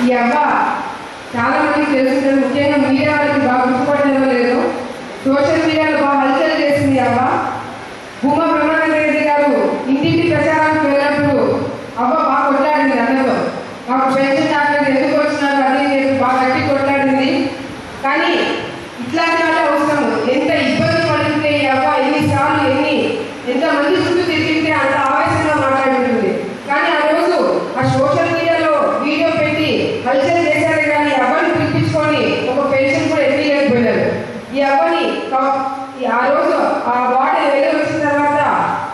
ఈ అవ్వ చాలా మందికి తెలుస్తుంది ముఖ్యంగా మీడియా వాళ్ళకి బాగా గుర్తుపట్టడం లేదు. సోషల్ మీడియాలో బాగా హల్చల్ చేసింది ఈ అవ్వ భూమా బ్రహ్మానంద రెడ్డి గారు ఇంటింటి ప్రచారానికి వెళ్ళినప్పుడు అవ్వ బాగా కొట్లాడింది అన్నతో మాకు పెన్షన్ రాలేదు ఎందుకు వచ్చినారు అది బాగా గట్టి కొట్లాడింది. కానీ ఇట్లాంటి వాళ్ళ అవసరం ఎంత ఇబ్బంది పడితే ఈ అవ్వ ఎన్నిసార్లు ఎన్ని ఎంత మంది చుట్టూ తిరిగితే అంత ఆవేశంగా మాట్లాడుతుంది కానీ ఆ రోజు ఆ సోషల్ మీడియాలో వీడియో పెట్టి హల్చల్ చేశారే కానీ అవ్వని పిలిపించుకొని ఒక పెన్షన్ కూడా ఎత్తిలేకపోయారు ఈ అవ్వని క- ఈ ఆ రోజు ఆ వార్డు వెళ్ళి వచ్చిన తర్వాత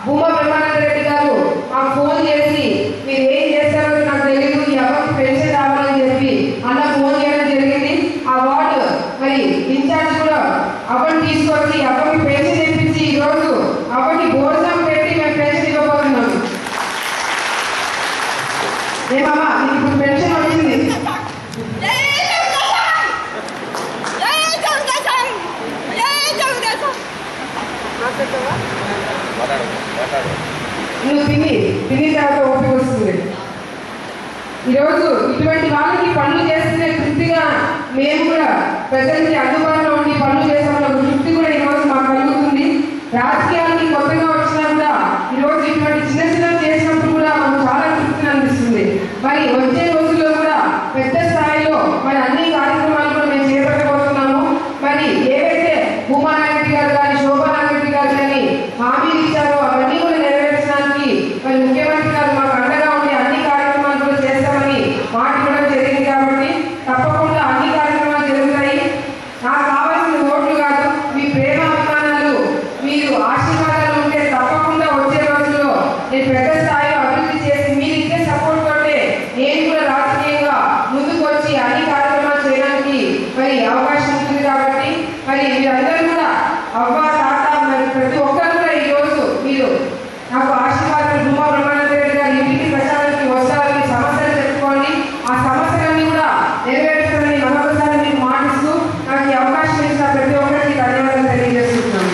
భూమా బ్రహ్మానంద రెడ్డి గారు మాకు ఫోన్ చేసి మీరు ఏం చేస్తారో నాకు తెలియదు ఈ అవ్వకి పెన్షన్ రావాలని చెప్పి అన్న ఫోన్ చేయడం జరిగింది ఆ వార్డు మరి ఇన్ఛార్జ్ కూడా అవ్వని తీసుకొచ్చి అవ్వకి పెన్షన్ ఇప్పించి ఈ రోజు అవ్వకి భోజనం పెట్టి మేము పెన్షన్ ఇవ్వబోతున్నాం ఏమమ్మా నీకు ఇప్పుడు పెన్షన్ వచ్చింది. నువ్వు తిని తిని తర్వాత ఓపిక వస్తుంది. ఈరోజు ఇటువంటి వాళ్ళకి పనులు చేస్తున్న తృప్తిగా మేము కూడా ప్రజలకి అందుబాటులో ఉండి పనులు చేసిన తృప్తి కూడా ఈరోజు మాకు కలుగుతుంది రాజకీయాలకి కొత్తగా వచ్చినా కూడా ఈరోజు ఇటువంటి చిన్న చిన్న చేసినప్పుడు కూడా మాకు చాలా తృప్తిని అనిపిస్తుంది మరి వచ్చే రోజుల్లో కూడా పెద్ద స్థాయిలో మరి అన్ని కార్యక్రమాలు కూడా మేము చేపట్టబోతున్నాము మరి ఏవైతే భూమానారెడ్డి గారు కానీ శోభానారెడ్డి గారు కానీ హామీలు ఇచ్చారో అవన్నీ కూడా నెరవేర్చడానికి మరి ముఖ్యమంత్రి గారు మాకు అండగా ఉండి అన్ని కార్యక్రమాలు కూడా చేస్తామని మాట ఇవ్వడం జరిగింది కాబట్టి తప్పకుండా అన్ని కార్యక్రమాలు జరుగుతాయి. నాకు కావాల్సిన ఓట్లు కాదు మీ ప్రేమ అభిమానాలు మీరు ఆశీర్వాదాలు ఉంటే తప్పకుండా వచ్చే రోజుల్లో నేను పెద్ద స్థాయిలో అభివృద్ధి చేసి మీరు ఇచ్చే సపోర్ట్ తోటే నేను కూడా రాజకీయంగా ముందుకు వచ్చి అన్ని కార్యక్రమాలు చేయడానికి మరి అవకాశం ఉంటుంది కాబట్టి మరి మీరందరూ కూడా అవ్వాలి తాత మరి ప్రతి ఒక్కరు కూడా ఈ రోజు మీరు నాకు ఆశీర్వాదాలు భూమా బ్రహ్మానంద రెడ్డి గారు ఇంటికి ప్రచారానికి వస్తారని సమస్యలు చెప్పుకోండి ఆ సమస్యలన్నీ కూడా నెరవేరుస్తారని మరొకసారి మీకు మాటిస్తూ నాకు ఈ అవకాశం ఇచ్చిన ప్రతి ఒక్కరికి ధన్యవాదాలు తెలియజేస్తున్నాను